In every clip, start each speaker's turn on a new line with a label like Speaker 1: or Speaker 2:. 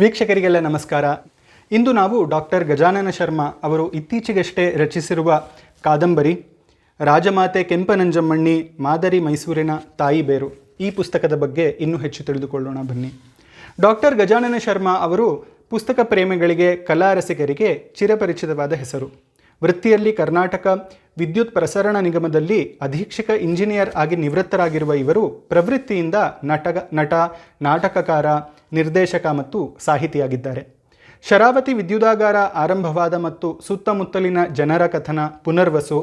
Speaker 1: ವೀಕ್ಷಕರಿಗೆಲ್ಲ ನಮಸ್ಕಾರ. ಇಂದು ನಾವು ಡಾಕ್ಟರ್ ಗಜಾನನ ಶರ್ಮಾ ಅವರು ಇತ್ತೀಚೆಗಷ್ಟೇ ರಚಿಸಿರುವ ಕಾದಂಬರಿ, ರಾಜಮಾತೆ ಕೆಂಪನಂಜಮ್ಮಣ್ಣಿ, ಮಾದರಿ ಮೈಸೂರಿನ ತಾಯಿ ಬೇರು ಈ ಪುಸ್ತಕದ ಬಗ್ಗೆ ಇನ್ನೂ ಹೆಚ್ಚು ತಿಳಿದುಕೊಳ್ಳೋಣ ಬನ್ನಿ. ಡಾಕ್ಟರ್ ಗಜಾನನ ಶರ್ಮಾ ಅವರು ಪುಸ್ತಕ ಪ್ರೇಮಿಗಳಿಗೆ, ಕಲಾ ರಸಿಕರಿಗೆ ಚಿರಪರಿಚಿತವಾದ ಹೆಸರು. ವೃತ್ತಿಯಲ್ಲಿ ಕರ್ನಾಟಕ ವಿದ್ಯುತ್ ಪ್ರಸರಣ ನಿಗಮದಲ್ಲಿ ಅಧೀಕ್ಷಕ ಇಂಜಿನಿಯರ್ ಆಗಿ ನಿವೃತ್ತರಾಗಿರುವ ಇವರು ಪ್ರವೃತ್ತಿಯಿಂದ ನಟಗ, ನಟ, ನಾಟಕಕಾರ, ನಿರ್ದೇಶಕ ಮತ್ತು ಸಾಹಿತಿಯಾಗಿದ್ದಾರೆ. ಶರಾವತಿ ವಿದ್ಯುದಾಗಾರ ಆರಂಭವಾದ ಮತ್ತು ಸುತ್ತಮುತ್ತಲಿನ ಜನರ ಕಥನ ಪುನರ್ವಸು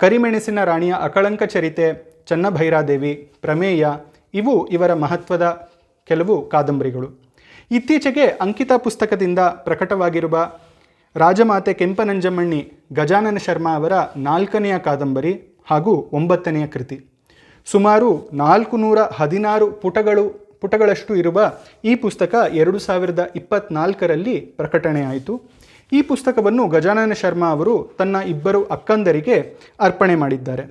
Speaker 1: ಕರಿಮೆಣಸಿನ ರಾಣಿಯ ಅಕಳಂಕ ಚರಿತೆ, ಚನ್ನಭೈರಾದೇವಿ, ಪ್ರಮೇಯ, ಇವು ಇವರ ಮಹತ್ವದ ಕೆಲವು ಕಾದಂಬರಿಗಳು. ಇತ್ತೀಚೆಗೆ ಅಂಕಿತ ಪುಸ್ತಕದಿಂದ ಪ್ರಕಟವಾಗಿರುವ ರಾಜಮಾತೆ ಕೆಂಪನಂಜಮ್ಮಣ್ಣಿ ಗಜಾನನ ಶರ್ಮಾ ಅವರ ನಾಲ್ಕನೆಯ ಕಾದಂಬರಿ ಹಾಗೂ ಒಂಬತ್ತನೆಯ ಕೃತಿ. ಸುಮಾರು ನಾಲ್ಕು ನೂರ ಹದಿನಾರು ಪುಟಗಳು, ಪುಟಗಳಷ್ಟು ಇರುವ ಈ ಪುಸ್ತಕ ಎರಡು ಸಾವಿರದ ಇಪ್ಪತ್ನಾಲ್ಕರಲ್ಲಿ ಪ್ರಕಟಣೆಯಾಯಿತು. ಈ ಪುಸ್ತಕವನ್ನು ಗಜಾನನ ಶರ್ಮಾ ಅವರು ತನ್ನ ಇಬ್ಬರು ಅಕ್ಕಂದರಿಗೆ ಅರ್ಪಣೆ ಮಾಡಿದ್ದಾರೆ.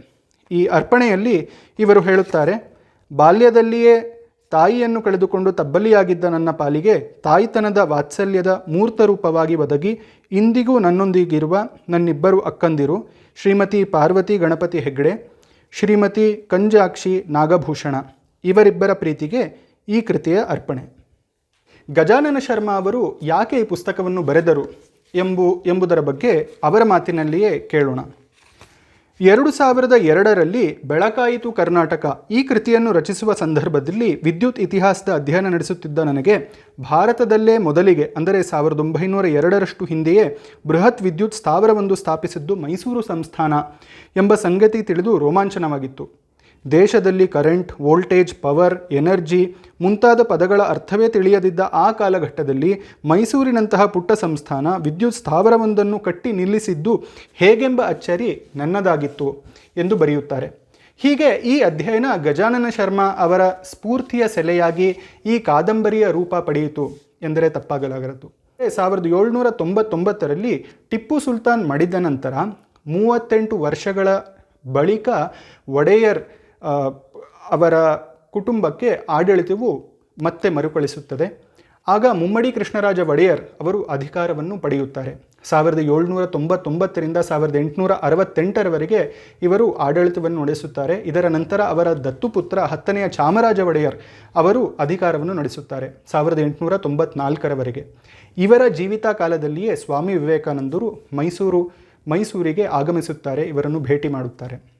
Speaker 1: ಈ ಅರ್ಪಣೆಯಲ್ಲಿ ಇವರು ಹೇಳುತ್ತಾರೆ, ಬಾಲ್ಯದಲ್ಲಿಯೇ ತಾಯಿಯನ್ನು ಕಳೆದುಕೊಂಡು ತಬ್ಬಲಿಯಾಗಿದ್ದ ನನ್ನ ಪಾಲಿಗೆ ತಾಯಿತನದ ವಾತ್ಸಲ್ಯದ ಮೂರ್ತ ರೂಪವಾಗಿ ಒದಗಿ ಇಂದಿಗೂ ನನ್ನೊಂದಿಗಿರುವ ನನ್ನಿಬ್ಬರು ಅಕ್ಕಂದಿರು ಶ್ರೀಮತಿ ಪಾರ್ವತಿ ಗಣಪತಿ ಹೆಗ್ಡೆ, ಶ್ರೀಮತಿ ಕಂಜಾಕ್ಷಿ ನಾಗಭೂಷಣ ಇವರಿಬ್ಬರ ಪ್ರೀತಿಗೆ ಈ ಕೃತಿಯ ಅರ್ಪಣೆ. ಗಜಾನನ ಶರ್ಮಾ ಅವರು ಯಾಕೆ ಈ ಪುಸ್ತಕವನ್ನು ಬರೆದರು ಎಂಬು, ಎಂಬುದರ ಬಗ್ಗೆ ಅವರ ಮಾತಿನಲ್ಲಿಯೇ ಕೇಳೋಣ. ಎರಡು ಸಾವಿರದ ಎರಡರಲ್ಲಿ ಬೆಳಕಾಯಿತು ಕರ್ನಾಟಕ. ಈ ಕೃತಿಯನ್ನು ರಚಿಸುವ ಸಂದರ್ಭದಲ್ಲಿ ವಿದ್ಯುತ್ ಇತಿಹಾಸದ ಅಧ್ಯಯನ ನಡೆಸುತ್ತಿದ್ದ ನನಗೆ ಭಾರತದಲ್ಲೇ ಮೊದಲಿಗೆ, ಅಂದರೆ ಸಾವಿರದ ಒಂಬೈನೂರ ಎರಡರಷ್ಟು ಹಿಂದೆಯೇ, ಬೃಹತ್ ವಿದ್ಯುತ್ ಸ್ಥಾವರವೊಂದು ಸ್ಥಾಪಿಸಿದ್ದು ಮೈಸೂರು ಸಂಸ್ಥಾನ ಎಂಬ ಸಂಗತಿ ತಿಳಿದು ರೋಮಾಂಚನವಾಗಿತ್ತು. ದೇಶದಲ್ಲಿ ಕರೆಂಟ್ ವೋಲ್ಟೇಜ್ ಪವರ್ ಎನರ್ಜಿ ಮುಂತಾದ ಪದಗಳ ಅರ್ಥವೇ ತಿಳಿಯದಿದ್ದ ಆ ಕಾಲಘಟ್ಟದಲ್ಲಿ ಮೈಸೂರಿನಂತಹ ಪುಟ್ಟ ಸಂಸ್ಥಾನ ವಿದ್ಯುತ್ ಸ್ಥಾವರವೊಂದನ್ನು ಕಟ್ಟಿ ನಿಲ್ಲಿಸಿದ್ದು ಹೇಗೆಂಬ ಅಚ್ಚರಿ ನನ್ನದಾಗಿತ್ತು ಎಂದು ಬರೆಯುತ್ತಾರೆ. ಹೀಗೆ ಈ ಅಧ್ಯಯನ ಗಜಾನನ ಶರ್ಮಾ ಅವರ ಸ್ಫೂರ್ತಿಯ ಸೆಲೆಯಾಗಿ ಈ ಕಾದಂಬರಿಯ ರೂಪ ಪಡೆಯಿತು ಎಂದರೆ ತಪ್ಪಾಗಲಾಗರದು ಸಾವಿರದ ಏಳ್ನೂರ ತೊಂಬತ್ತೊಂಬತ್ತರಲ್ಲಿ ಟಿಪ್ಪು ಸುಲ್ತಾನ್ ಮಡಿದ ನಂತರ ಮೂವತ್ತೆಂಟು ವರ್ಷಗಳ ಬಳಿಕ ಒಡೆಯರ್ ಅವರ ಕುಟುಂಬಕ್ಕೆ ಆಡಳಿತವು ಮತ್ತೆ ಮರುಕಳಿಸುತ್ತದೆ. ಆಗ ಮುಮ್ಮಡಿ ಕೃಷ್ಣರಾಜ ಒಡೆಯರ್ ಅವರು ಅಧಿಕಾರವನ್ನು ಪಡೆಯುತ್ತಾರೆ. ಸಾವಿರದ ಏಳ್ನೂರ ತೊಂಬತ್ತೊಂಬತ್ತರಿಂದ ಸಾವಿರದ ಎಂಟುನೂರ ಅರವತ್ತೆಂಟರವರೆಗೆ ಇವರು ಆಡಳಿತವನ್ನು ನಡೆಸುತ್ತಾರೆ. ಇದರ ನಂತರ ಅವರ ದತ್ತುಪುತ್ರ ಹತ್ತನೆಯ ಚಾಮರಾಜ ಒಡೆಯರ್ ಅವರು ಅಧಿಕಾರವನ್ನು ನಡೆಸುತ್ತಾರೆ ಸಾವಿರದ ಎಂಟುನೂರ ತೊಂಬತ್ನಾಲ್ಕರವರೆಗೆ. ಇವರ ಜೀವಿತ ಕಾಲದಲ್ಲಿಯೇ ಸ್ವಾಮಿ ವಿವೇಕಾನಂದರು ಮೈಸೂರು ಮೈಸೂರಿಗೆ ಆಗಮಿಸುತ್ತಾರೆ. ಇವರನ್ನು ಭೇಟಿ ಮಾಡುತ್ತಾರೆ.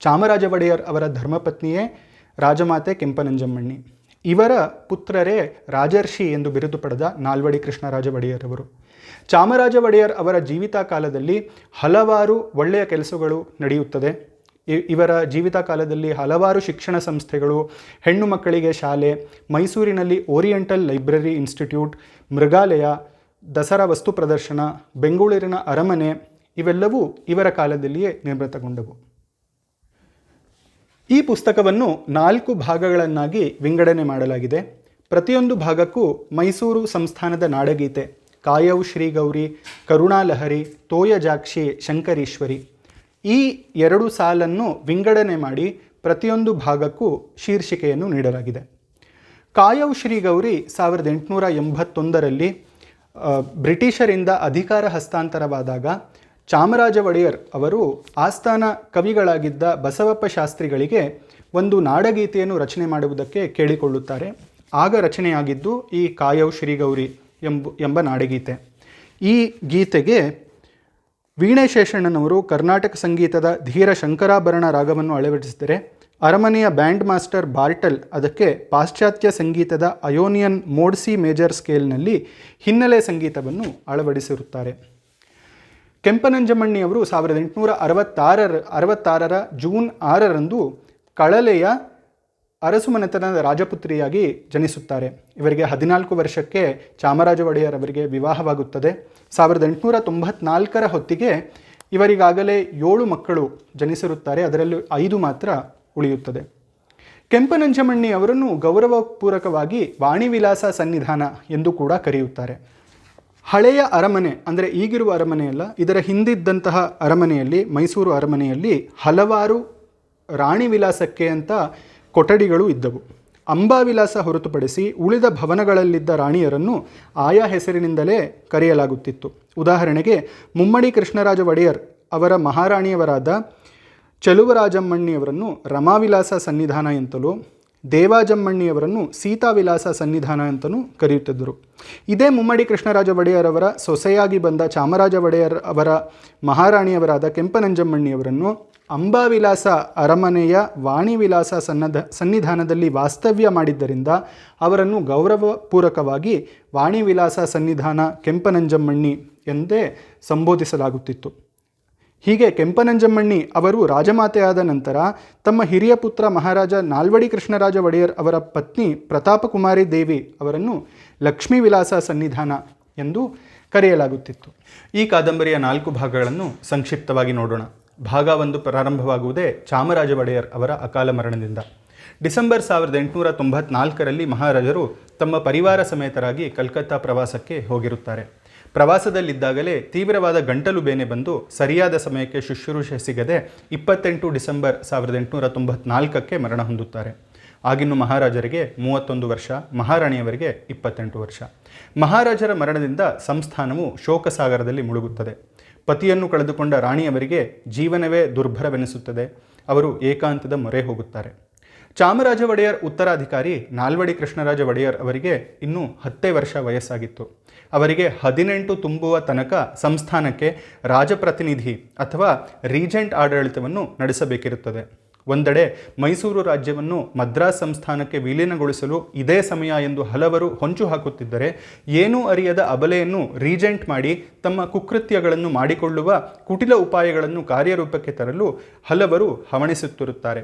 Speaker 1: ಚಾಮರಾಜ ಒಡೆಯರ್ ಅವರ ಧರ್ಮಪತ್ನಿಯೇ ರಾಜಮಾತೆ ಕೆಂಪನಂಜಮ್ಮಣ್ಣಿ. ಇವರ ಪುತ್ರರೇ ರಾಜರ್ಷಿ ಎಂದು ಬಿರುದು ಪಡೆದ ನಾಲ್ವಡಿ ಕೃಷ್ಣರಾಜ ಒಡೆಯರ್ ಅವರು ಚಾಮರಾಜ ಒಡೆಯರ್ ಅವರ ಜೀವಿತ ಕಾಲದಲ್ಲಿ ಹಲವಾರು ಒಳ್ಳೆಯ ಕೆಲಸಗಳು ನಡೆಯುತ್ತದೆ. ಇವರ ಜೀವಿತ ಕಾಲದಲ್ಲಿ ಹಲವಾರು ಶಿಕ್ಷಣ ಸಂಸ್ಥೆಗಳು, ಹೆಣ್ಣು ಮಕ್ಕಳಿಗೆ ಶಾಲೆ, ಮೈಸೂರಿನಲ್ಲಿ ಓರಿಯೆಂಟಲ್ ಲೈಬ್ರರಿ ಇನ್ಸ್ಟಿಟ್ಯೂಟ್, ಮೃಗಾಲಯ, ದಸರಾ ವಸ್ತು ಪ್ರದರ್ಶನ, ಬೆಂಗಳೂರಿನ ಅರಮನೆ ಇವೆಲ್ಲವೂ ಇವರ ಕಾಲದಲ್ಲಿಯೇ ನಿರ್ಮಿತಗೊಂಡವು. ಈ ಪುಸ್ತಕವನ್ನು ನಾಲ್ಕು ಭಾಗಗಳನ್ನಾಗಿ ವಿಂಗಡಣೆ ಮಾಡಲಾಗಿದೆ. ಪ್ರತಿಯೊಂದು ಭಾಗಕ್ಕೂ ಮೈಸೂರು ಸಂಸ್ಥಾನದ ನಾಡಗೀತೆ ಕಾಯವು ಶ್ರೀಗೌರಿ ಕರುಣಾಲಹರಿ ತೋಯಜಾಕ್ಷಿ ಶಂಕರೀಶ್ವರಿ. ಈ ಎರಡು ಸಾಲನ್ನು ವಿಂಗಡಣೆ ಮಾಡಿ ಪ್ರತಿಯೊಂದು ಭಾಗಕ್ಕೂ ಶೀರ್ಷಿಕೆಯನ್ನು ನೀಡಲಾಗಿದೆ. ಕಾಯವು ಶ್ರೀಗೌರಿ ಸಾವಿರದ ಎಂಟುನೂರ ಎಂಬತ್ತೊಂದರಲ್ಲಿ ಬ್ರಿಟಿಷರಿಂದ ಅಧಿಕಾರ ಹಸ್ತಾಂತರವಾದಾಗ ಚಾಮರಾಜ ಒಡೆಯರ್ ಅವರು ಆಸ್ಥಾನ ಕವಿಗಳಾಗಿದ್ದ ಬಸವಪ್ಪ ಶಾಸ್ತ್ರಿಗಳಿಗೆ ಒಂದು ನಾಡಗೀತೆಯನ್ನು ರಚನೆ ಮಾಡುವುದಕ್ಕೆ ಕೇಳಿಕೊಳ್ಳುತ್ತಾರೆ. ಆಗ ರಚನೆಯಾಗಿದ್ದು ಈ ಕಾಯವ್ ಶ್ರೀಗೌರಿ ಎಂಬ ಎಂಬ ನಾಡಗೀತೆ. ಈ ಗೀತೆಗೆ ವೀಣೆ ಶೇಷಣ್ಣನವರು ಕರ್ನಾಟಕ ಸಂಗೀತದ ಧೀರ ಶಂಕರಾಭರಣ ರಾಗವನ್ನು ಅಳವಡಿಸಿದರೆ ಅರಮನೆಯ ಬ್ಯಾಂಡ್ ಮಾಸ್ಟರ್ ಬಾರ್ಟಲ್ ಅದಕ್ಕೆ ಪಾಶ್ಚಾತ್ಯ ಸಂಗೀತದ ಅಯೋನಿಯನ್ ಮೋಡ್ಸಿ ಮೇಜರ್ ಸ್ಕೇಲ್ನಲ್ಲಿ ಹಿನ್ನೆಲೆ ಸಂಗೀತವನ್ನು ಅಳವಡಿಸಿರುತ್ತಾರೆ. ಕೆಂಪನಂಜಮಣ್ಣಿ ಅವರು ಸಾವಿರದ ಎಂಟುನೂರ ಅರವತ್ತಾರರ ಅರವತ್ತಾರರ ಜೂನ್ ಆರರಂದು ಕಳಲೆಯ ಅರಸುಮನೆತನದ ರಾಜಪುತ್ರಿಯಾಗಿ ಜನಿಸುತ್ತಾರೆ. ಇವರಿಗೆ ಹದಿನಾಲ್ಕು ವರ್ಷಕ್ಕೆ ಚಾಮರಾಜ ಒಡೆಯರ್ ಅವರಿಗೆ ವಿವಾಹವಾಗುತ್ತದೆ. ಸಾವಿರದ ಎಂಟುನೂರ ತೊಂಬತ್ನಾಲ್ಕರ ಹೊತ್ತಿಗೆ ಇವರಿಗಾಗಲೇ ಏಳು ಮಕ್ಕಳು ಜನಿಸಿರುತ್ತಾರೆ. ಅದರಲ್ಲಿ ಐದು ಮಾತ್ರ ಉಳಿಯುತ್ತದೆ. ಕೆಂಪನಂಜಮಣ್ಣಿ ಅವರನ್ನು ಗೌರವಪೂರ್ವಕವಾಗಿ ವಾಣಿವಿಲಾಸ ಸನ್ನಿಧಾನ ಎಂದು ಕೂಡ ಕರೆಯುತ್ತಾರೆ. ಹಳೆಯ ಅರಮನೆ, ಅಂದರೆ ಈಗಿರುವ ಅರಮನೆಯಲ್ಲ ಇದರ ಹಿಂದಿದ್ದಂತಹ ಅರಮನೆಯಲ್ಲಿ, ಮೈಸೂರು ಅರಮನೆಯಲ್ಲಿ ಹಲವಾರು ರಾಣಿ ವಿಲಾಸಕ್ಕೆ ಅಂತ ಕೊಠಡಿಗಳು ಇದ್ದವು. ಅಂಬಾವಿಲಾಸ ಹೊರತುಪಡಿಸಿ ಉಳಿದ ಭವನಗಳಲ್ಲಿದ್ದ ರಾಣಿಯರನ್ನು ಆಯಾ ಹೆಸರಿನಿಂದಲೇ ಕರೆಯಲಾಗುತ್ತಿತ್ತು. ಉದಾಹರಣೆಗೆ, ಮುಮ್ಮಡಿ ಕೃಷ್ಣರಾಜ ಒಡೆಯರ್ ಅವರ ಮಹಾರಾಣಿಯವರಾದ ಚಲುವರಾಜಮ್ಮಣ್ಣಿಯವರನ್ನು ರಮಾವಿಲಾಸ ಸನ್ನಿಧಾನ ಎಂತಲೂ ದೇವಾಜಮ್ಮಣ್ಣಿಯವರನ್ನು ಸೀತಾವಿಲಾಸ ಸನ್ನಿಧಾನ ಅಂತಲೂ ಕರೆಯುತ್ತಿದ್ದರು. ಇದೇ ಮುಮ್ಮಡಿ ಕೃಷ್ಣರಾಜ ಒಡೆಯರವರ ಸೊಸೆಯಾಗಿ ಬಂದ ಚಾಮರಾಜ ಒಡೆಯರ್ ಅವರ ಮಹಾರಾಣಿಯವರಾದ ಕೆಂಪನಂಜಮ್ಮಣ್ಣಿಯವರನ್ನು ಅಂಬಾವಿಲಾಸ ಅರಮನೆಯ ವಾಣಿವಿಲಾಸ ಸನ್ನದ ಸನ್ನಿಧಾನದಲ್ಲಿ ವಾಸ್ತವ್ಯ ಮಾಡಿದ್ದರಿಂದ ಅವರನ್ನು ಗೌರವಪೂರ್ವಕವಾಗಿ ವಾಣಿವಿಲಾಸ ಸನ್ನಿಧಾನ ಕೆಂಪನಂಜಮ್ಮಣ್ಣಿ ಎಂದೇ ಸಂಬೋಧಿಸಲಾಗುತ್ತಿತ್ತು. ಹೀಗೆ ಕೆಂಪನಂಜಮ್ಮಣ್ಣಿ ಅವರು ರಾಜಮಾತೆಯಾದ ನಂತರ ತಮ್ಮ ಹಿರಿಯ ಪುತ್ರ ಮಹಾರಾಜ ನಾಲ್ವಡಿ ಕೃಷ್ಣರಾಜ ಒಡೆಯರ್ ಅವರ ಪತ್ನಿ ಪ್ರತಾಪಕುಮಾರಿ ದೇವಿ ಅವರನ್ನು ಲಕ್ಷ್ಮೀ ವಿಲಾಸ ಸನ್ನಿಧಾನ ಎಂದು ಕರೆಯಲಾಗುತ್ತಿತ್ತು. ಈ ಕಾದಂಬರಿಯ ನಾಲ್ಕು ಭಾಗಗಳನ್ನು ಸಂಕ್ಷಿಪ್ತವಾಗಿ ನೋಡೋಣ. ಭಾಗ ಒಂದು ಪ್ರಾರಂಭವಾಗುವುದೇ ಚಾಮರಾಜ ಒಡೆಯರ್ ಅವರ ಅಕಾಲ ಮರಣದಿಂದ. ಡಿಸೆಂಬರ್ ಸಾವಿರದ ಎಂಟುನೂರ ತೊಂಬತ್ನಾಲ್ಕರಲ್ಲಿ ಮಹಾರಾಜರು ತಮ್ಮ ಪರಿವಾರ ಸಮೇತರಾಗಿ ಕಲ್ಕತ್ತಾ ಪ್ರವಾಸಕ್ಕೆ ಹೋಗಿರುತ್ತಾರೆ. ಪ್ರವಾಸದಲ್ಲಿದ್ದಾಗಲೇ ತೀವ್ರವಾದ ಗಂಟಲು ಬೇನೆ ಬಂದು ಸರಿಯಾದ ಸಮಯಕ್ಕೆ ಶುಶ್ರೂಷೆ ಸಿಗದೆ ಇಪ್ಪತ್ತೆಂಟು ಡಿಸೆಂಬರ್ ಸಾವಿರದ ಎಂಟುನೂರ ತೊಂಬತ್ನಾಲ್ಕಕ್ಕೆ ಮರಣ ಹೊಂದುತ್ತಾರೆ. ಆಗಿನ್ನು ಮಹಾರಾಜರಿಗೆ ಮೂವತ್ತೊಂದು ವರ್ಷ, ಮಹಾರಾಣಿಯವರಿಗೆ ಇಪ್ಪತ್ತೆಂಟು ವರ್ಷ. ಮಹಾರಾಜರ ಮರಣದಿಂದ ಸಂಸ್ಥಾನವು ಶೋಕಸಾಗರದಲ್ಲಿ ಮುಳುಗುತ್ತದೆ. ಪತಿಯನ್ನು ಕಳೆದುಕೊಂಡ ರಾಣಿಯವರಿಗೆ ಜೀವನವೇ ದುರ್ಭರವೆನಿಸುತ್ತದೆ. ಅವರು ಏಕಾಂತದ ಮೊರೆ ಹೋಗುತ್ತಾರೆ. ಚಾಮರಾಜ ಒಡೆಯರ್ ಉತ್ತರಾಧಿಕಾರಿ ನಾಲ್ವಡಿ ಕೃಷ್ಣರಾಜ ಒಡೆಯರ್ ಅವರಿಗೆ ಇನ್ನೂ ಹತ್ತೇ ವರ್ಷ ವಯಸ್ಸಾಗಿತ್ತು. ಅವರಿಗೆ ಹದಿನೆಂಟು ತುಂಬುವ ತನಕ ಸಂಸ್ಥಾನಕ್ಕೆ ರಾಜಪ್ರತಿನಿಧಿ ಅಥವಾ ರೀಜೆಂಟ್ ಆಡಳಿತವನ್ನು ನಡೆಸಬೇಕಿರುತ್ತದೆ. ಒಂದೆಡೆ ಮೈಸೂರು ರಾಜ್ಯವನ್ನು ಮದ್ರಾಸ್ ಸಂಸ್ಥಾನಕ್ಕೆ ವಿಲೀನಗೊಳಿಸಲು ಇದೇ ಸಮಯ ಎಂದು ಹಲವರು ಹೊಂಚು ಹಾಕುತ್ತಿದ್ದರೆ ಏನೂ ಅರಿಯದ ಅಬಲೆಯನ್ನು ರೀಜೆಂಟ್ ಮಾಡಿ ತಮ್ಮ ಕುಕೃತ್ಯಗಳನ್ನು ಮಾಡಿಕೊಳ್ಳುವ ಕುಟಿಲ ಉಪಾಯಗಳನ್ನು ಕಾರ್ಯರೂಪಕ್ಕೆ ತರಲು ಹಲವರು ಹವಣಿಸುತ್ತಿರುತ್ತಾರೆ.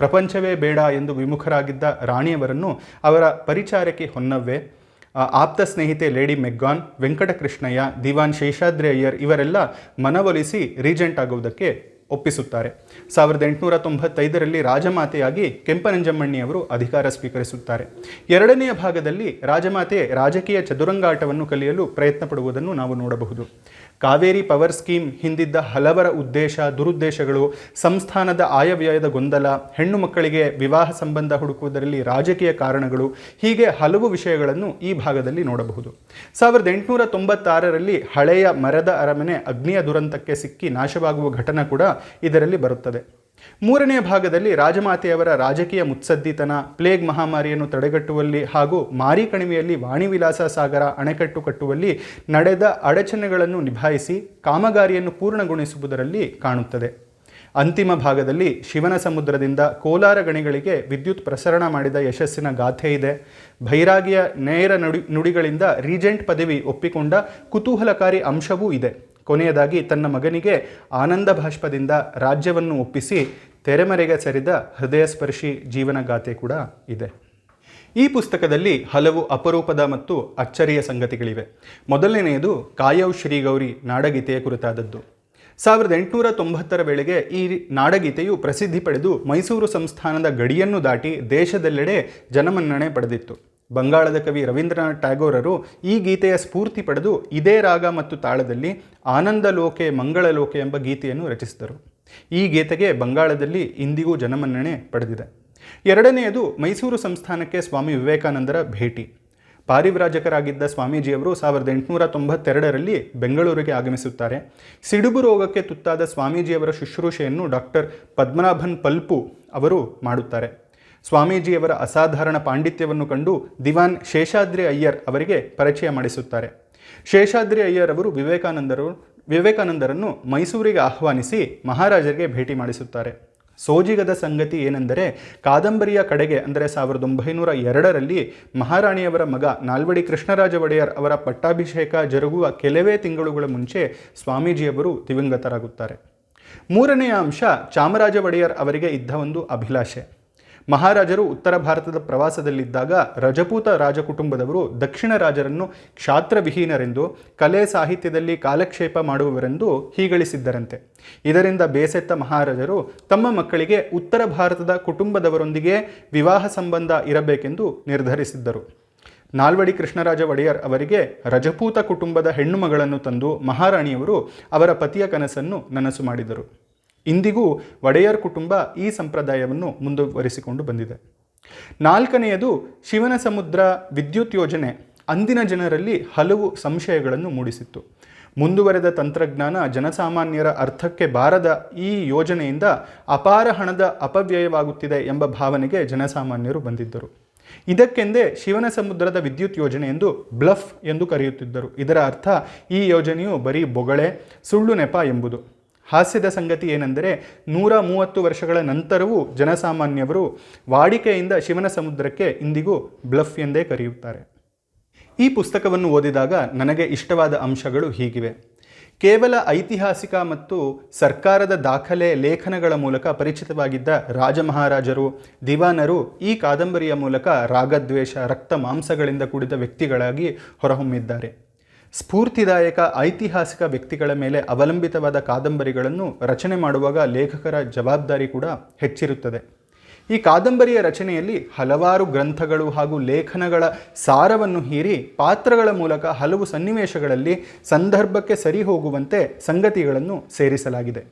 Speaker 1: ಪ್ರಪಂಚವೇ ಬೇಡ ಎಂದು ವಿಮುಖರಾಗಿದ್ದ ರಾಣಿಯವರನ್ನು ಅವರ ಪರಿಚಾರಕ್ಕೆ ಹೊನ್ನವ್ವೆ ಆ, ಆಪ್ತ ಸ್ನೇಹಿತೆ ಲೇಡಿ ಮೆಗ್ಗಾನ್, ವೆಂಕಟಕೃಷ್ಣಯ್ಯ, ದಿವಾನ್ ಶೇಷಾದ್ರಿ ಅಯ್ಯರ್ ಇವರೆಲ್ಲ ಮನವೊಲಿಸಿ ರೀಜೆಂಟ್ ಆಗುವುದಕ್ಕೆ ಒಪ್ಪಿಸುತ್ತಾರೆ. ಸಾವಿರದ ಎಂಟುನೂರ ತೊಂಬತ್ತೈದರಲ್ಲಿ ರಾಜಮಾತೆಯಾಗಿ ಕೆಂಪನಂಜಮ್ಮಣ್ಣಿಯವರು ಅಧಿಕಾರ ಸ್ವೀಕರಿಸುತ್ತಾರೆ. ಎರಡನೆಯ ಭಾಗದಲ್ಲಿ ರಾಜಮಾತೆ ರಾಜಕೀಯ ಚದುರಂಗಾಟವನ್ನು ಕಲಿಯಲು ಪ್ರಯತ್ನ ಪಡುವುದನ್ನು ನಾವು ನೋಡಬಹುದು. ಕಾವೇರಿ ಪವರ್ ಸ್ಕೀಮ್ ಹಿಂದಿದ್ದ ಹಲವರ ಉದ್ದೇಶ, ದುರುದ್ದೇಶಗಳು, ಸಂಸ್ಥಾನದ ಆಯವ್ಯಯದ ಗೊಂದಲ, ಹೆಣ್ಣು ಮಕ್ಕಳಿಗೆ ವಿವಾಹ ಸಂಬಂಧ ಹುಡುಕುವುದರಲ್ಲಿ ರಾಜಕೀಯ ಕಾರಣಗಳು, ಹೀಗೆ ಹಲವು ವಿಷಯಗಳನ್ನು ಈ ಭಾಗದಲ್ಲಿ ನೋಡಬಹುದು. ಸಾವಿರದ ಎಂಟುನೂರ ತೊಂಬತ್ತಾರರಲ್ಲಿ ಹಳೆಯ ಮರದ ಅರಮನೆ ಅಗ್ನಿಯ ದುರಂತಕ್ಕೆ ಸಿಕ್ಕಿ ನಾಶವಾಗುವ ಘಟನೆ ಕೂಡ ಇದರಲ್ಲಿ ಬರುತ್ತದೆ. ಮೂರನೆಯ ಭಾಗದಲ್ಲಿ ರಾಜಮಾತೆಯವರ ರಾಜಕೀಯ ಮುತ್ಸದ್ದಿತನ, ಪ್ಲೇಗ್ ಮಹಾಮಾರಿಯನ್ನು ತಡೆಗಟ್ಟುವಲ್ಲಿ ಹಾಗೂ ಮಾರಿ ಕಣಿವೆಯಲ್ಲಿ ವಾಣಿವಿಲಾಸ ಸಾಗರ ಅಣೆಕಟ್ಟು ಕಟ್ಟುವಲ್ಲಿ ನಡೆದ ಅಡಚಣೆಗಳನ್ನು ನಿಭಾಯಿಸಿ ಕಾಮಗಾರಿಯನ್ನು ಪೂರ್ಣಗೊಳಿಸುವುದರಲ್ಲಿ ಕಾಣುತ್ತದೆ. ಅಂತಿಮ ಭಾಗದಲ್ಲಿ ಶಿವನ ಸಮುದ್ರದಿಂದ ಕೋಲಾರ ಗಣಿಗಳಿಗೆ ವಿದ್ಯುತ್ ಪ್ರಸರಣ ಮಾಡಿದ ಯಶಸ್ಸಿನ ಗಾಥೆ ಇದೆ. ಭೈರಾಗಿಯ ನೇರ ನುಡಿ ನುಡಿಗಳಿಂದ ರೀಜೆಂಟ್ ಪದವಿ ಒಪ್ಪಿಕೊಂಡ ಕುತೂಹಲಕಾರಿ ಅಂಶವೂ ಇದೆ. ಕೊನೆಯದಾಗಿ ತನ್ನ ಮಗನಿಗೆ ಆನಂದ ಭಾಷ್ಪದಿಂದ ರಾಜ್ಯವನ್ನು ಒಪ್ಪಿಸಿ ತೆರೆಮರೆಗೆ ಸರಿದ ಹೃದಯಸ್ಪರ್ಶಿ ಜೀವನಗಾಥೆ ಕೂಡ ಇದೆ. ಈ ಪುಸ್ತಕದಲ್ಲಿ ಹಲವು ಅಪರೂಪದ ಮತ್ತು ಅಚ್ಚರಿಯ ಸಂಗತಿಗಳಿವೆ. ಮೊದಲನೆಯದು ಕಾಯವ್ ಶ್ರೀಗೌರಿ ನಾಡಗೀತೆಯ ಕುರಿತಾದದ್ದು. ಸಾವಿರದ ಎಂಟುನೂರ ತೊಂಬತ್ತರ ವೇಳೆಗೆ ಈ ನಾಡಗೀತೆಯು ಪ್ರಸಿದ್ಧಿ ಪಡೆದು ಮೈಸೂರು ಸಂಸ್ಥಾನದ ಗಡಿಯನ್ನು ದಾಟಿ ದೇಶದೆಲ್ಲೆಡೆ ಜನಮನ್ನಣೆ ಪಡೆದಿತ್ತು. ಬಂಗಾಳದ ಕವಿ ರವೀಂದ್ರನಾಥ್ ಟ್ಯಾಗೋರರು ಈ ಗೀತೆಯ ಸ್ಫೂರ್ತಿ ಪಡೆದು ಇದೇ ರಾಗ ಮತ್ತು ತಾಳದಲ್ಲಿ ಆನಂದ ಲೋಕೆ ಎಂಬ ಗೀತೆಯನ್ನು ರಚಿಸಿದರು. ಈ ಗೀತೆಗೆ ಬಂಗಾಳದಲ್ಲಿ ಇಂದಿಗೂ ಜನಮನ್ನಣೆ ಪಡೆದಿದೆ. ಎರಡನೆಯದು ಮೈಸೂರು ಸಂಸ್ಥಾನಕ್ಕೆ ಸ್ವಾಮಿ ವಿವೇಕಾನಂದರ ಭೇಟಿ. ಪಾರಿವ್ರಾಜಕರಾಗಿದ್ದ ಸ್ವಾಮೀಜಿಯವರು ಸಾವಿರದ ಎಂಟುನೂರ ತೊಂಬತ್ತೆರಡರಲ್ಲಿ ಬೆಂಗಳೂರಿಗೆ ಆಗಮಿಸುತ್ತಾರೆ. ಸಿಡುಬು ರೋಗಕ್ಕೆ ತುತ್ತಾದ ಸ್ವಾಮೀಜಿಯವರ ಶುಶ್ರೂಷೆಯನ್ನು ಡಾಕ್ಟರ್ ಪದ್ಮನಾಭನ್ ಪಲ್ಪು ಅವರು ಮಾಡುತ್ತಾರೆ. ಸ್ವಾಮೀಜಿಯವರ ಅಸಾಧಾರಣ ಪಾಂಡಿತ್ಯವನ್ನು ಕಂಡು ದಿವಾನ್ ಶೇಷಾದ್ರಿ ಅಯ್ಯರ್ ಅವರಿಗೆ ಪರಿಚಯ ಮಾಡಿಸುತ್ತಾರೆ. ಶೇಷಾದ್ರಿ ಅಯ್ಯರ್ ಅವರು ವಿವೇಕಾನಂದರು, ವಿವೇಕಾನಂದರನ್ನು ಮೈಸೂರಿಗೆ ಆಹ್ವಾನಿಸಿ ಮಹಾರಾಜರಿಗೆ ಭೇಟಿ ಮಾಡಿಸುತ್ತಾರೆ. ಸೋಜಿಗದ ಸಂಗತಿ ಏನೆಂದರೆ ಕಾದಂಬರಿಯ ಕಡೆಗೆ ಅಂದರೆ ಸಾವಿರದ ಒಂಬೈನೂರ ಎರಡರಲ್ಲಿ ಮಹಾರಾಣಿಯವರ ಮಗ ನಾಲ್ವಡಿ ಕೃಷ್ಣರಾಜ ಒಡೆಯರ್ ಅವರ ಪಟ್ಟಾಭಿಷೇಕ ಜರುಗುವ ಕೆಲವೇ ತಿಂಗಳುಗಳ ಮುಂಚೆ ಸ್ವಾಮೀಜಿಯವರು ದಿವಂಗತರಾಗುತ್ತಾರೆ. ಮೂರನೆಯ ಅಂಶ ಚಾಮರಾಜ ಒಡೆಯರ್ ಅವರಿಗೆ ಇದ್ದ ಒಂದು ಅಭಿಲಾಷೆ. ಮಹಾರಾಜರು ಉತ್ತರ ಭಾರತದ ಪ್ರವಾಸದಲ್ಲಿದ್ದಾಗ ರಜಪೂತ ರಾಜಕುಟುಂಬದವರು ದಕ್ಷಿಣ ರಾಜರನ್ನು ಕ್ಷಾತ್ರವಿಹೀನರೆಂದು, ಕಲೆ ಸಾಹಿತ್ಯದಲ್ಲಿ ಕಾಲಕ್ಷೇಪ ಮಾಡುವವರೆಂದು ಹೀಗಳಿಸಿದ್ದರಂತೆ. ಇದರಿಂದ ಬೇಸೆತ್ತ ಮಹಾರಾಜರು ತಮ್ಮ ಮಕ್ಕಳಿಗೆ ಉತ್ತರ ಭಾರತದ ಕುಟುಂಬದವರೊಂದಿಗೆ ವಿವಾಹ ಸಂಬಂಧ ಇರಬೇಕೆಂದು ನಿರ್ಧರಿಸಿದ್ದರು. ನಾಲ್ವಡಿ ಕೃಷ್ಣರಾಜ ಒಡೆಯರ್ ಅವರಿಗೆ ರಜಪೂತ ಕುಟುಂಬದ ಹೆಣ್ಣುಮಗಳನ್ನು ತಂದು ಮಹಾರಾಣಿಯವರು ಅವರ ಪತಿಯ ಕನಸನ್ನು ನನಸು ಮಾಡಿದರು. ಇಂದಿಗೂ ಒಡೆಯರ್ ಕುಟುಂಬ ಈ ಸಂಪ್ರದಾಯವನ್ನು ಮುಂದುವರಿಸಿಕೊಂಡು ಬಂದಿದೆ. ನಾಲ್ಕನೆಯದು ಶಿವನ ಸಮುದ್ರ ವಿದ್ಯುತ್ ಯೋಜನೆ. ಅಂದಿನ ಜನರಲ್ಲಿ ಹಲವು ಸಂಶಯಗಳನ್ನು ಮೂಡಿಸಿತ್ತು. ಮುಂದುವರೆದ ತಂತ್ರಜ್ಞಾನ ಜನಸಾಮಾನ್ಯರ ಅರ್ಥಕ್ಕೆ ಬಾರದ ಈ ಯೋಜನೆಯಿಂದ ಅಪಾರ ಹಣದ ಅಪವ್ಯಯವಾಗುತ್ತಿದೆ ಎಂಬ ಭಾವನೆಗೆ ಜನಸಾಮಾನ್ಯರು ಬಂದಿದ್ದರು. ಇದಕ್ಕೆಂದೇ ಶಿವನ ಸಮುದ್ರದ ವಿದ್ಯುತ್ ಯೋಜನೆ ಎಂದು ಬ್ಲಫ್ ಎಂದು ಕರೆಯುತ್ತಿದ್ದರು. ಇದರ ಅರ್ಥ ಈ ಯೋಜನೆಯು ಬರೀ ಬೊಗಳೆ, ಸುಳ್ಳು ನೆಪ ಎಂಬುದು. ಹಾಸ್ಯದ ಸಂಗತಿ ಏನೆಂದರೆ ನೂರ ಮೂವತ್ತು ವರ್ಷಗಳ ನಂತರವೂ ಜನಸಾಮಾನ್ಯವರು ವಾಡಿಕೆಯಿಂದ ಶಿವನ ಸಮುದ್ರಕ್ಕೆ ಇಂದಿಗೂ ಬ್ಲಫ್ ಎಂದೇ ಕರೆಯುತ್ತಾರೆ. ಈ ಪುಸ್ತಕವನ್ನು ಓದಿದಾಗ ನನಗೆ ಇಷ್ಟವಾದ ಅಂಶಗಳು ಹೀಗಿವೆ. ಕೇವಲ ಐತಿಹಾಸಿಕ ಮತ್ತು ಸರ್ಕಾರದ ದಾಖಲೆ ಲೇಖನಗಳ ಮೂಲಕ ಪರಿಚಿತವಾಗಿದ್ದ ರಾಜಮಹಾರಾಜರು, ದಿವಾನರು ಈ ಕಾದಂಬರಿಯ ಮೂಲಕ ರಾಗದ್ವೇಷ, ರಕ್ತ ಮಾಂಸಗಳಿಂದ ಕೂಡಿದ ವ್ಯಕ್ತಿಗಳಾಗಿ ಹೊರಹೊಮ್ಮಿದ್ದಾರೆ. ಸ್ಫೂರ್ತಿದಾಯಕ ಐತಿಹಾಸಿಕ ವ್ಯಕ್ತಿಗಳ ಮೇಲೆ ಅವಲಂಬಿತವಾದ ಕಾದಂಬರಿಗಳನ್ನು ರಚನೆ ಮಾಡುವಾಗ ಲೇಖಕರ ಜವಾಬ್ದಾರಿ ಕೂಡ ಹೆಚ್ಚಿರುತ್ತದೆ. ಈ ಕಾದಂಬರಿಯ ರಚನೆಯಲ್ಲಿ ಹಲವಾರು ಗ್ರಂಥಗಳು ಹಾಗೂ ಲೇಖನಗಳ ಸಾರವನ್ನು ಹೀರಿ ಪಾತ್ರಗಳ ಮೂಲಕ ಹಲವು ಸನ್ನಿವೇಶಗಳಲ್ಲಿ ಸಂದರ್ಭಕ್ಕೆ ಸರಿ ಹೋಗುವಂತೆ ಸಂಗತಿಗಳನ್ನು ಸೇರಿಸಲಾಗಿದೆ.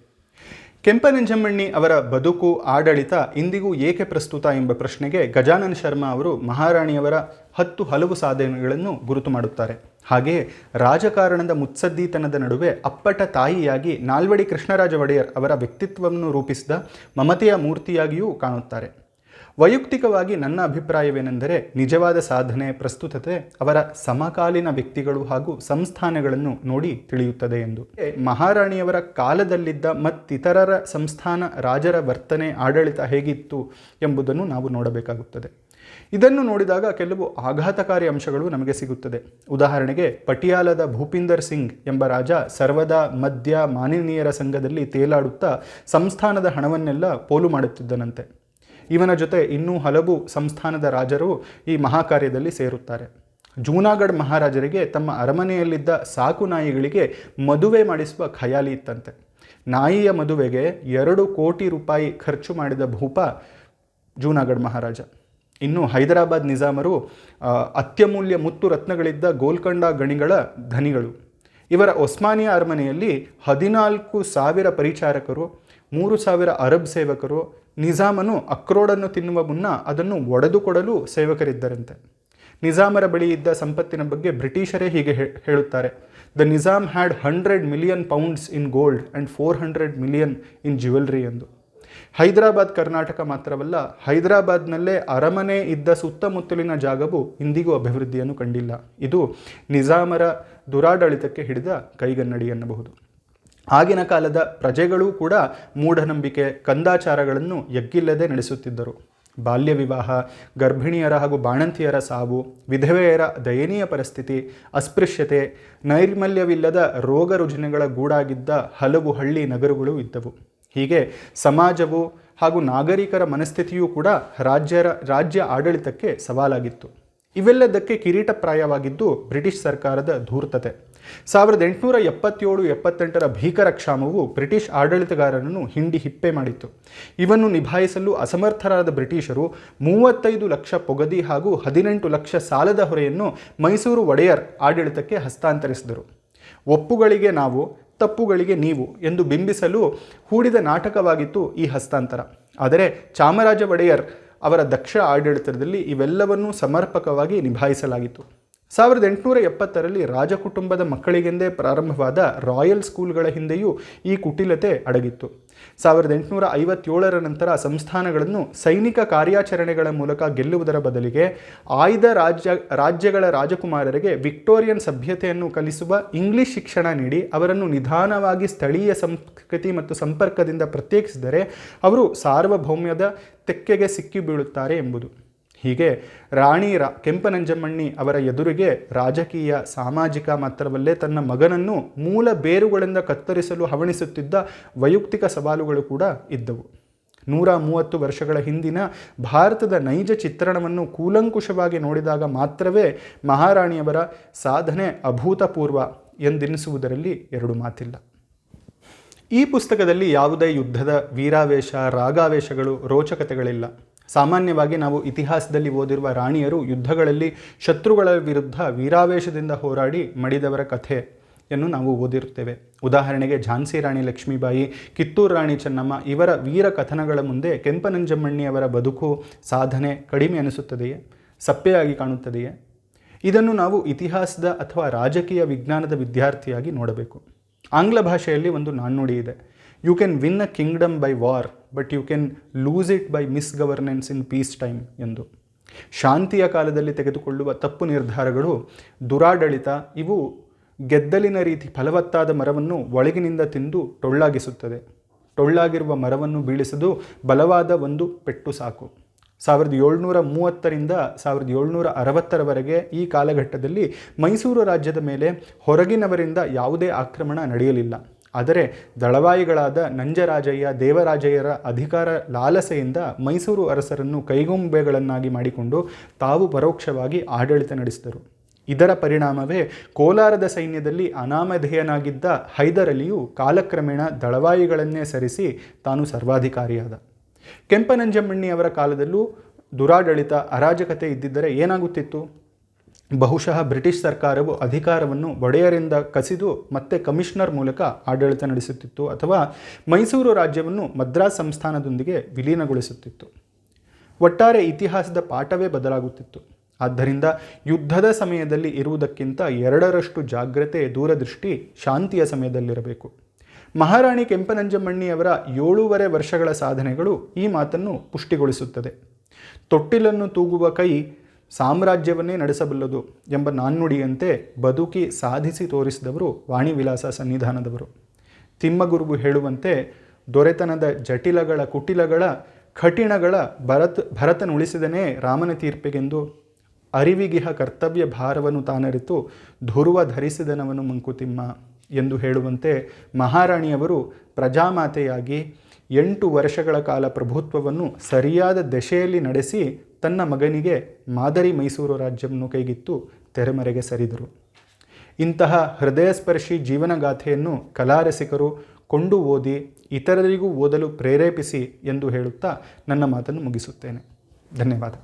Speaker 1: ಕೆಂಪನಂಜಮ್ಮಣ್ಣಿ ಅವರ ಬದುಕು, ಆಡಳಿತ ಇಂದಿಗೂ ಏಕೆ ಪ್ರಸ್ತುತ ಎಂಬ ಪ್ರಶ್ನೆಗೆ ಗಜಾನನ್ ಶರ್ಮಾ ಅವರು ಮಹಾರಾಣಿಯವರ ಹತ್ತು ಹಲವು ಸಾಧನೆಗಳನ್ನು ಗುರುತು ಮಾಡುತ್ತಾರೆ. ಹಾಗೆಯೇ ರಾಜಕಾರಣದ ಮುತ್ಸದ್ದಿತನದ ನಡುವೆ ಅಪ್ಪಟ ತಾಯಿಯಾಗಿ ನಾಲ್ವಡಿ ಕೃಷ್ಣರಾಜ ಒಡೆಯರ್ ಅವರ ವ್ಯಕ್ತಿತ್ವವನ್ನು ರೂಪಿಸಿದ ಮಮತೆಯ ಮೂರ್ತಿಯಾಗಿಯೂ ಕಾಣುತ್ತಾರೆ. ವೈಯಕ್ತಿಕವಾಗಿ ನನ್ನ ಅಭಿಪ್ರಾಯವೇನೆಂದರೆ ನಿಜವಾದ ಸಾಧನೆ, ಪ್ರಸ್ತುತತೆ, ಅವರ ಸಮಕಾಲೀನ ವ್ಯಕ್ತಿಗಳು ಹಾಗೂ ಸಂಸ್ಥಾನಗಳನ್ನು ನೋಡಿ ತಿಳಿಯುತ್ತದೆ ಎಂದು. ಮಹಾರಾಣಿಯವರ ಕಾಲದಲ್ಲಿದ್ದ ಮತ್ತಿತರರ ಸಂಸ್ಥಾನ ರಾಜರ ವರ್ತನೆ, ಆಡಳಿತ ಹೇಗಿತ್ತು ಎಂಬುದನ್ನು ನಾವು ನೋಡಬೇಕಾಗುತ್ತದೆ. ಇದನ್ನು ನೋಡಿದಾಗ ಕೆಲವು ಆಘಾತಕಾರಿ ಅಂಶಗಳು ನಮಗೆ ಸಿಗುತ್ತದೆ. ಉದಾಹರಣೆಗೆ, ಪಟಿಯಾಲದ ಭೂಪಿಂದರ್ ಸಿಂಗ್ ಎಂಬ ರಾಜ ಸರ್ವದಾ ಮದ್ಯ ಮಾನಿನಿಯರ ಸಂಘದಲ್ಲಿ ತೇಲಾಡುತ್ತಾ ಸಂಸ್ಥಾನದ ಹಣವನ್ನೆಲ್ಲ ಪೋಲು ಮಾಡುತ್ತಿದ್ದನಂತೆ. ಇವನ ಜೊತೆ ಇನ್ನೂ ಹಲವು ಸಂಸ್ಥಾನದ ರಾಜರು ಈ ಮಹಾಕಾರ್ಯದಲ್ಲಿ ಸೇರುತ್ತಾರೆ. ಜೂನಾಗಢ್ ಮಹಾರಾಜರಿಗೆ ತಮ್ಮ ಅರಮನೆಯಲ್ಲಿದ್ದ ಸಾಕು ನಾಯಿಗಳಿಗೆ ಮದುವೆ ಮಾಡಿಸುವ ಖಯಾಲಿ ಇತ್ತಂತೆ. ನಾಯಿಯ ಮದುವೆಗೆ ಎರಡು ಕೋಟಿ ರೂಪಾಯಿ ಖರ್ಚು ಮಾಡಿದ ಭೂಪ ಜೂನಾಗಢ್ ಮಹಾರಾಜ. ಇನ್ನು ಹೈದರಾಬಾದ್ ನಿಜಾಮರು ಅತ್ಯಮೂಲ್ಯ ಮುತ್ತು ರತ್ನಗಳಿದ್ದ ಗೋಲ್ಕೊಂಡ ಗಣಿಗಳ ಧನಿಗಳು. ಇವರ ಒಸ್ಮಾನಿಯಾ ಅರಮನೆಯಲ್ಲಿ ಹದಿನಾಲ್ಕು ಸಾವಿರ ಪರಿಚಾರಕರು, ಮೂರು ಸಾವಿರ ಅರಬ್ ಸೇವಕರು, ನಿಜಾಮನು ಅಕ್ರೋಡನ್ನು ತಿನ್ನುವ ಮುನ್ನ ಅದನ್ನು ಒಡೆದುಕೊಡಲು ಸೇವಕರಿದ್ದರಂತೆ. ನಿಜಾಮರ ಬಳಿ ಇದ್ದ ಸಂಪತ್ತಿನ ಬಗ್ಗೆ ಬ್ರಿಟಿಷರೇ ಹೀಗೆ ಹೇಳುತ್ತಾರೆ. The Nizam had hundred million pounds in gold and four hundred million in jewellery ಎಂದು. ಹೈದರಾಬಾದ್ ಕರ್ನಾಟಕ ಮಾತ್ರವಲ್ಲ, ಹೈದರಾಬಾದ್ನಲ್ಲೇ ಅರಮನೆ ಇದ್ದ ಸುತ್ತಮುತ್ತಲಿನ ಜಾಗವು ಇಂದಿಗೂ ಅಭಿವೃದ್ಧಿಯನ್ನು ಕಂಡಿಲ್ಲ. ಇದು ನಿಜಾಮರ ದುರಾಡಳಿತಕ್ಕೆ ಹಿಡಿದ ಕೈಗನ್ನಡಿ ಎನ್ನಬಹುದು. ಆಗಿನ ಕಾಲದ ಪ್ರಜೆಗಳೂ ಕೂಡ ಮೂಢನಂಬಿಕೆ, ಕಂದಾಚಾರಗಳನ್ನು ಎಗ್ಗಿಲ್ಲದೆ ನಡೆಸುತ್ತಿದ್ದರು. ಬಾಲ್ಯ ವಿವಾಹ, ಗರ್ಭಿಣಿಯರ ಹಾಗೂ ಬಾಣಂತಿಯರ ಸಾವು, ವಿಧವೆಯರ ದಯನೀಯ ಪರಿಸ್ಥಿತಿ, ಅಸ್ಪೃಶ್ಯತೆ, ನೈರ್ಮಲ್ಯವಿಲ್ಲದ ರೋಗ ರುಜಿನಗಳ ಗೂಡಾಗಿದ್ದ ಹಲವು ಹಳ್ಳಿ ನಗರಗಳು ಇದ್ದವು. ಹೀಗೆ ಸಮಾಜವು ಹಾಗೂ ನಾಗರಿಕರ ಮನಸ್ಥಿತಿಯೂ ಕೂಡ ರಾಜ್ಯರ, ರಾಜ್ಯ ಆಡಳಿತಕ್ಕೆ ಸವಾಲಾಗಿತ್ತು. ಇವೆಲ್ಲದಕ್ಕೆ ಕಿರೀಟಪ್ರಾಯವಾಗಿದ್ದು ಬ್ರಿಟಿಷ್ ಸರ್ಕಾರದ ಧೂರ್ತತೆ. ಸಾವಿರದ ಎಂಟುನೂರ ಎಪ್ಪತ್ತೇಳು, ಎಪ್ಪತ್ತೆಂಟರ ಭೀಕರ ಕ್ಷಾಮವು ಬ್ರಿಟಿಷ್ ಆಡಳಿತಗಾರರನ್ನು ಹಿಂಡಿ ಹಿಪ್ಪೆ ಮಾಡಿತ್ತು. ಇವನ್ನು ನಿಭಾಯಿಸಲು ಅಸಮರ್ಥರಾದ ಬ್ರಿಟಿಷರು ಮೂವತ್ತೈದು ಲಕ್ಷ ಪೊಗದಿ ಹಾಗೂ ಹದಿನೆಂಟು ಲಕ್ಷ ಸಾಲದ ಹೊರೆಯನ್ನು ಮೈಸೂರು ಒಡೆಯರ್ ಆಡಳಿತಕ್ಕೆ ಹಸ್ತಾಂತರಿಸಿದರು. ಒಪ್ಪುಗಳಿಗೆ ನಾವು ತಪ್ಪುಗಳಿಗೆ ನೀವು ಎಂದು ಬಿಂಬಿಸಲು ಹೂಡಿದ ನಾಟಕವಾಗಿತ್ತು ಈ ಹಸ್ತಾಂತರ. ಆದರೆ ಚಾಮರಾಜ ಒಡೆಯರ್ ಅವರ ದಕ್ಷ ಆಡಳಿತದಲ್ಲಿ ಇವೆಲ್ಲವನ್ನೂ ಸಮರ್ಪಕವಾಗಿ ನಿಭಾಯಿಸಲಾಗಿತ್ತು. ಸಾವಿರದ ಎಂಟುನೂರ ಎಪ್ಪತ್ತರಲ್ಲಿ ರಾಜಕುಟುಂಬದ ಮಕ್ಕಳಿಗೆಂದೇ ಪ್ರಾರಂಭವಾದ ರಾಯಲ್ ಸ್ಕೂಲ್ಗಳ ಹಿಂದೆಯೂ ಈ ಕುಟಿಲತೆ ಅಡಗಿತ್ತು. ಸಾವಿರದ ಎಂಟುನೂರ ಐವತ್ತೇಳರ ನಂತರ ಸಂಸ್ಥಾನಗಳನ್ನು ಸೈನಿಕ ಕಾರ್ಯಾಚರಣೆಗಳ ಮೂಲಕ ಗೆಲ್ಲುವುದರ ಬದಲಿಗೆ ಆಯ್ದ ರಾಜ್ಯ, ರಾಜ್ಯಗಳ ರಾಜಕುಮಾರರಿಗೆ ವಿಕ್ಟೋರಿಯನ್ ಸಭ್ಯತೆಯನ್ನು ಕಲಿಸುವ ಇಂಗ್ಲಿಷ್ ಶಿಕ್ಷಣ ನೀಡಿ ಅವರನ್ನು ನಿಧಾನವಾಗಿ ಸ್ಥಳೀಯ ಸಂಸ್ಕೃತಿ ಮತ್ತು ಸಂಪರ್ಕದಿಂದ ಪ್ರತ್ಯೇಕಿಸಿದರೆ ಅವರು ಸಾರ್ವಭೌಮ್ಯದ ತೆಕ್ಕೆಗೆ ಸಿಕ್ಕಿ ಬೀಳುತ್ತಾರೆ ಎಂಬುದು. ಹೀಗೆ ರಾಣಿ ರಾ, ಕೆಂಪನಂಜಮ್ಮಣ್ಣಿ ಅವರ ಎದುರಿಗೆ ರಾಜಕೀಯ, ಸಾಮಾಜಿಕ ಮಾತ್ರವಲ್ಲೇ ತನ್ನ ಮಗನನ್ನು ಮೂಲ ಬೇರುಗಳಿಂದ ಕತ್ತರಿಸಲು ಹವಣಿಸುತ್ತಿದ್ದ ವೈಯಕ್ತಿಕ ಸವಾಲುಗಳು ಕೂಡ ಇದ್ದವು. ನೂರ ಮೂವತ್ತು ವರ್ಷಗಳ ಹಿಂದಿನ ಭಾರತದ ನೈಜ ಚಿತ್ರಣವನ್ನು ಕೂಲಂಕುಷವಾಗಿ ನೋಡಿದಾಗ ಮಾತ್ರವೇ ಮಹಾರಾಣಿಯವರ ಸಾಧನೆ ಅಭೂತಪೂರ್ವ ಎಂದೆನಿಸುವುದರಲ್ಲಿ ಎರಡು ಮಾತಿಲ್ಲ. ಈ ಪುಸ್ತಕದಲ್ಲಿ ಯಾವುದೇ ಯುದ್ಧದ ವೀರಾವೇಶ, ರಾಗಾವೇಶಗಳು, ರೋಚಕತೆಗಳಿಲ್ಲ. ಸಾಮಾನ್ಯವಾಗಿ ನಾವು ಇತಿಹಾಸದಲ್ಲಿ ಓದಿರುವ ರಾಣಿಯರು ಯುದ್ಧಗಳಲ್ಲಿ ಶತ್ರುಗಳ ವಿರುದ್ಧ ವೀರಾವೇಶದಿಂದ ಹೋರಾಡಿ ಮಡಿದವರ ಕಥೆ ಯನ್ನು ನಾವು ಓದಿರುತ್ತೇವೆ. ಉದಾಹರಣೆಗೆ ಝಾನ್ಸಿ ರಾಣಿ ಲಕ್ಷ್ಮೀಬಾಯಿ, ಕಿತ್ತೂರು ರಾಣಿ ಚೆನ್ನಮ್ಮ ಇವರ ವೀರ ಕಥನಗಳ ಮುಂದೆ ಕೆಂಪನಂಜಮ್ಮಣ್ಣಿಯವರ ಬದುಕು ಸಾಧನೆ ಕಡಿಮೆ ಅನಿಸುತ್ತದೆಯೇ? ಸಪ್ಪೆಯಾಗಿ ಕಾಣುತ್ತದೆಯೇ? ಇದನ್ನು ನಾವು ಇತಿಹಾಸದ ಅಥವಾ ರಾಜಕೀಯ ವಿಜ್ಞಾನದ ವಿದ್ಯಾರ್ಥಿಯಾಗಿ ನೋಡಬೇಕು. ಆಂಗ್ಲ ಭಾಷೆಯಲ್ಲಿ ಒಂದು ನಾಣ್ಣುಡಿ ಇದೆ. You can win a kingdom by war but you can lose it by misgovernance in peace time ಎಂದು. ಶಾಂತಿಯ ಕಾಲದಲ್ಲಿ ತೆಗೆದುಕೊಳ್ಳುವ ತಪ್ಪು ನಿರ್ಧಾರಗಳು, ದುರಾಡಳಿತ, ಇವು ಗೆದ್ದಲಿನ ರೀತಿ ಫಲವತ್ತಾದ ಮರವನ್ನು ಒಳಗಿನಿಂದ ತಿಂದು ಟೊಳ್ಳಾಗಿಸುತ್ತದೆ. ಟೊಳ್ಳಾಗಿರುವ ಮರವನ್ನು ಬೀಳಿಸಲು ಬಲವಾದ ಒಂದು ಪೆಟ್ಟು ಸಾಕು. ಸಾವಿರದ ಏಳ್ನೂರ ಮೂವತ್ತರಿಂದ ಸಾವಿರದ ಏಳ್ನೂರ ಅರವತ್ತರವರೆಗೆ ಈ ಕಾಲಘಟ್ಟದಲ್ಲಿ ಮೈಸೂರು ರಾಜ್ಯದ ಮೇಲೆ ಹೊರಗಿನವರಿಂದ ಯಾವುದೇ ಆಕ್ರಮಣ ನಡೆಯಲಿಲ್ಲ. ಆದರೆ ದಳವಾಯಿಗಳಾದ ನಂಜರಾಜಯ್ಯ, ದೇವರಾಜಯ್ಯರ ಅಧಿಕಾರ ಲಾಲಸೆಯಿಂದ ಮೈಸೂರು ಅರಸರನ್ನು ಕೈಗೊಂಬೆಗಳನ್ನಾಗಿ ಮಾಡಿಕೊಂಡು ತಾವು ಪರೋಕ್ಷವಾಗಿ ಆಡಳಿತ ನಡೆಸಿದರು. ಇದರ ಪರಿಣಾಮವೇ ಕೋಲಾರದ ಸೈನ್ಯದಲ್ಲಿ ಅನಾಮಧೇಯನಾಗಿದ್ದ ಹೈದರಲಿಯು ಕಾಲಕ್ರಮೇಣ ದಳವಾಯಿಗಳನ್ನೇ ಸರಿಸಿ ತಾನು ಸರ್ವಾಧಿಕಾರಿಯಾದ. ಕೆಂಪನಂಜಮ್ಮಣ್ಣಿಯವರ ಕಾಲದಲ್ಲೂ ದುರಾಡಳಿತ ಅರಾಜಕತೆ ಇದ್ದಿದ್ದರೆ ಏನಾಗುತ್ತಿತ್ತು? ಬಹುಶಃ ಬ್ರಿಟಿಷ್ ಸರ್ಕಾರವು ಅಧಿಕಾರವನ್ನು ಒಡೆಯರಿಂದ ಕಸಿದು ಮತ್ತೆ ಕಮಿಷನರ್ ಮೂಲಕ ಆಡಳಿತ ನಡೆಸುತ್ತಿತ್ತು ಅಥವಾ ಮೈಸೂರು ರಾಜ್ಯವನ್ನು ಮದ್ರಾಸ್ ಸಂಸ್ಥಾನದೊಂದಿಗೆ ವಿಲೀನಗೊಳಿಸುತ್ತಿತ್ತು. ಒಟ್ಟಾರೆ ಇತಿಹಾಸದ ಪಾಠವೇ ಬದಲಾಗುತ್ತಿತ್ತು. ಆದ್ದರಿಂದ ಯುದ್ಧದ ಸಮಯದಲ್ಲಿ ಇರುವುದಕ್ಕಿಂತ ಎರಡರಷ್ಟು ಜಾಗ್ರತೆ, ದೂರದೃಷ್ಟಿ ಶಾಂತಿಯ ಸಮಯದಲ್ಲಿರಬೇಕು. ಮಹಾರಾಣಿ ಕೆಂಪನಂಜಮ್ಮಣ್ಣಿಯವರ ಏಳೂವರೆ ವರ್ಷಗಳ ಸಾಧನೆಗಳು ಈ ಮಾತನ್ನು ಪುಷ್ಟಿಗೊಳಿಸುತ್ತದೆ. ತೊಟ್ಟಿಲನ್ನು ತೂಗುವ ಕೈ ಸಾಮ್ರಾಜ್ಯವನ್ನೇ ನಡೆಸಬಲ್ಲದು ಎಂಬ ನಾಣ್ಣುಡಿಯಂತೆ ಬದುಕಿ ಸಾಧಿಸಿ ತೋರಿಸಿದವರು ವಾಣಿವಿಲಾಸ ಸನ್ನಿಧಾನದವರು. ತಿಮ್ಮಗುರುಗು ಹೇಳುವಂತೆ ದೊರೆತನದ ಜಟಿಲಗಳ ಕುಟಿಲಗಳ ಕಠಿಣಗಳ ಭರತ್ ಭರತನುಳಿಸಿದನೇ ರಾಮನ ತೀರ್ಪಿಗೆಂದು ಅರಿವಿಗಿಹ ಕರ್ತವ್ಯ ಭಾರವನ್ನು ತಾನರಿತು ಧುರುವ ಧರಿಸಿದನವನು ಮಂಕುತಿಮ್ಮ ಎಂದು ಹೇಳುವಂತೆ ಮಹಾರಾಣಿಯವರು ಪ್ರಜಾಮಾತೆಯಾಗಿ ಎಂಟು ವರ್ಷಗಳ ಕಾಲ ಪ್ರಭುತ್ವವನ್ನು ಸರಿಯಾದ ದೆಸೆಯಲ್ಲಿ ನಡೆಸಿ ತನ್ನ ಮಗನಿಗೆ ಮಾದರಿ ಮೈಸೂರು ರಾಜ್ಯವನ್ನು ಕೈಗಿತ್ತು ತೆರೆಮರೆಗೆ ಸರಿದರು. ಇಂತಹ ಹೃದಯಸ್ಪರ್ಶಿ ಜೀವನಗಾಥೆಯನ್ನು ಕಲಾರಸಿಕರು ಕೊಂಡು ಓದಿ ಇತರರಿಗೂ ಓದಲು ಪ್ರೇರೇಪಿಸಿ ಎಂದು ಹೇಳುತ್ತಾ ನನ್ನ ಮಾತನ್ನು ಮುಗಿಸುತ್ತೇನೆ. ಧನ್ಯವಾದ.